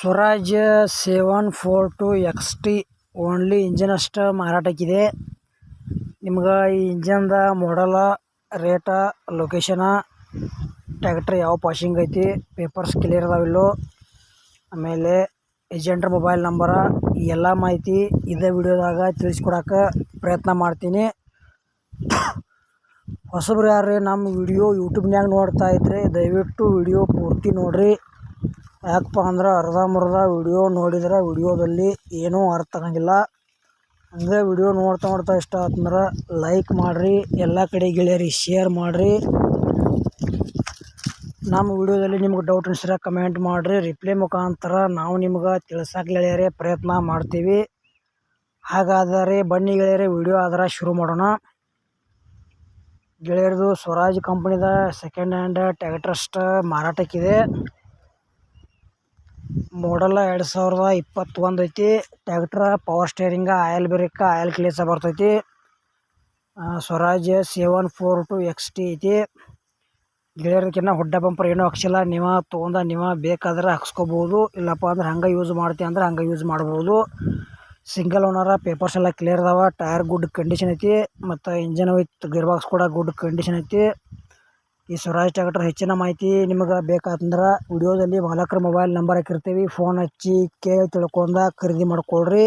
Swaraj seven four two X T only engine ಅಷ್ಟು ಮಾರಾಟಕ್ಕಿದೆ. ನಿಮ್ಗೆ ಈ ಇಂಜನ್ದ ಮಾಡಲ ರೇಟ ಲೊಕೇಶನ ಟ್ಯಾಕ್ಟ್ರ್ ಯಾವ ಪಾಶಿಂಗ್ ಐತಿ ಪೇಪರ್ಸ್ ಕ್ಲಿಯರ್ ಅದಾವಿಲ್ಲೋ ಆಮೇಲೆ ಏಜೆಂಟ್ರ ಮೊಬೈಲ್ ನಂಬರ, ಈ ಎಲ್ಲ ಮಾಹಿತಿ ಇದೇ ವಿಡಿಯೋದಾಗ ತಿಳಿಸ್ಕೊಡಕ್ಕೆ ಪ್ರಯತ್ನ ಮಾಡ್ತೀನಿ. ಹೊಸಬ್ರು ಯಾರು ನಮ್ಮ ವಿಡಿಯೋ ಯೂಟ್ಯೂಬ್ನ್ಯಾಗ ನೋಡ್ತಾ ಇದ್ರೆ ದಯವಿಟ್ಟು ವಿಡಿಯೋ ಪೂರ್ತಿ ನೋಡ್ರಿ. ಯಾಕಪ್ಪ ಅಂದ್ರೆ ಅರ್ಧಂಬರ್ಧ ವಿಡಿಯೋ ನೋಡಿದ್ರೆ ವಿಡಿಯೋದಲ್ಲಿ ಏನೂ ಅರ್ಥ ಆಗಂಗಿಲ್ಲ. ಹಂಗೆ ವಿಡಿಯೋ ನೋಡ್ತಾ ನೋಡ್ತಾ ಇಷ್ಟ ಆತಂದ್ರೆ ಲೈಕ್ ಮಾಡಿರಿ, ಎಲ್ಲ ಕಡೆ ಗೆಳೆಯರಿಗೆ ಶೇರ್ ಮಾಡಿರಿ. ನಮ್ಮ ವಿಡಿಯೋದಲ್ಲಿ ನಿಮ್ಗೆ ಡೌಟ್ ಅನಿಸಿದ್ರೆ ಕಮೆಂಟ್ ಮಾಡಿರಿ. ರಿಪ್ಲೈ ಮುಖಾಂತರ ನಾವು ನಿಮ್ಗೆ ತಿಳ್ಸಕ್ಕೆ ಗೆಳೆಯರೇ ಪ್ರಯತ್ನ ಮಾಡ್ತೀವಿ. ಹಾಗಾದರೆ ಬನ್ನಿ ಗೆಳೆಯರೆ, ವಿಡಿಯೋ ಆದ್ರೆ ಶುರು ಮಾಡೋಣ. ಗೆಳೆಯರದು ಸ್ವರಾಜ್ ಕಂಪ್ನಿದ ಸೆಕೆಂಡ್ ಹ್ಯಾಂಡ್ ಟ್ಯಾಕ್ಟ್ರಸ್ಟ್ ಮಾರಾಟಕ್ಕಿದೆ. ಮಾಡಲ್ಲ ಎರಡು ಸಾವಿರದ ಇಪ್ಪತ್ತೊಂದು ಐತಿ. Tractor power steering oil brake oil ಕ್ಲೀಸ ಬರ್ತೈತಿ. Swaraj seven four two X T ಐತಿ. ಗೆಳೆಯರ್ಕಿನ್ನ ಹುಡ್ಡ ಬಂಪರ್ ಏನೂ ಹಾಕ್ಸಿಲ್ಲ. ನಿಮ ತೊಗೊಂಡ ನಿಮ ಬೇಕಾದ್ರೆ ಹಾಕ್ಸ್ಕೊಬೋದು. ಇಲ್ಲಪ್ಪ ಅಂದ್ರೆ ಹಂಗೆ ಯೂಸ್ ಮಾಡ್ತೀವಿ ಅಂದ್ರೆ ಹಂಗೆ ಯೂಸ್ ಮಾಡ್ಬೋದು. ಸಿಂಗಲ್ ಓನರ ಪೇಪರ್ಸ್ ಎಲ್ಲ ಕ್ಲಿಯರ್ ಅದಾವ. ಟೈರ್ ಗುಡ್ ಕಂಡೀಷನ್ ಐತಿ. ಮತ್ತು ಇಂಜನ್ ವಿತ್ ಗೇರ್ ಬಾಕ್ಸ್ ಕೂಡ ಗುಡ್ ಕಂಡೀಷನ್ ಐತಿ. ಈ ಸ್ವರಾಜ್ ಟ್ಯಾಕ್ಟರ್ ಹೆಚ್ಚಿನ ಮಾಹಿತಿ ನಿಮಗೆ ಬೇಕಾತಂದ್ರೆ ವಿಡಿಯೋದಲ್ಲಿ ಮಾಲಕರ ಮೊಬೈಲ್ ನಂಬರ್ ಹಾಕಿರ್ತೀವಿ. ಫೋನ್ ಹಚ್ಚಿ, ಕೇಳಿ, ತಿಳ್ಕೊಂಡ ಖರೀದಿ ಮಾಡ್ಕೊಳ್ರಿ.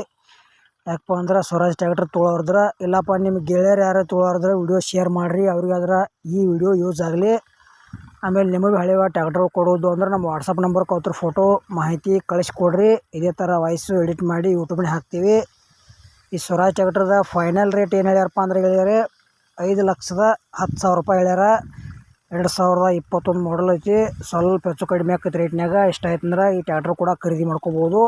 ಯಾಕಪ್ಪ ಅಂದ್ರೆ ಸ್ವರಾಜ್ ಟ್ಯಾಕ್ಟರ್ ತೊಳೋರ್ದ್ರೆ. ಇಲ್ಲಪ್ಪ ನಿಮ್ಮ ಗೆಳೆಯರು ಯಾರು ತೊಳೋರ್ದ್ರೆ ವಿಡಿಯೋ ಶೇರ್ ಮಾಡಿರಿ. ಅವ್ರಿಗಾದ್ರೆ ಈ ವಿಡಿಯೋ ಯೂಸ್ ಆಗಲಿ. ಆಮೇಲೆ ನಿಮಗೆ ಹಳೆಯ ಟ್ಯಾಕ್ಟರ್ ಕೊಡೋದು ಅಂದ್ರೆ ನಮ್ಮ ವಾಟ್ಸಪ್ ನಂಬರ್ ಅವ್ರ ಫೋಟೋ ಮಾಹಿತಿ ಕಳಿಸ್ಕೊಡ್ರಿ. ಇದೇ ಥರ ವಾಯ್ಸು ಎಡಿಟ್ ಮಾಡಿ ಯೂಟ್ಯೂಬ್ನಾಗ ಹಾಕ್ತೀವಿ. ಈ ಸ್ವರಾಜ್ ಟ್ಯಾಕ್ಟರ್ದ ಫೈನಲ್ ರೇಟ್ ಏನು ಹೇಳ್ಯಾರಪ್ಪ ಅಂದ್ರೆ ಹೇಳಿದರೆ ಐದು ಲಕ್ಷದ ಹತ್ತು ಸಾವಿರ ರೂಪಾಯಿ ಹೇಳ್ಯಾರ. ಎರಡು ಸಾವಿರದ ಇಪ್ಪತ್ತೊಂದು ಮಾಡಲ್ ಐತಿ. ಸ್ವಲ್ಪ ಹೆಚ್ಚು ಕಡಿಮೆ ಆಗ್ತೈತೆ ರೇಟ್ನಾಗ ಇಷ್ಟ ಆಯ್ತಂದ್ರೆ ಈ ಟ್ಯಾಕ್ಟ್ರ್ ಕೂಡ ಖರೀದಿ ಮಾಡ್ಕೋಬೋದು.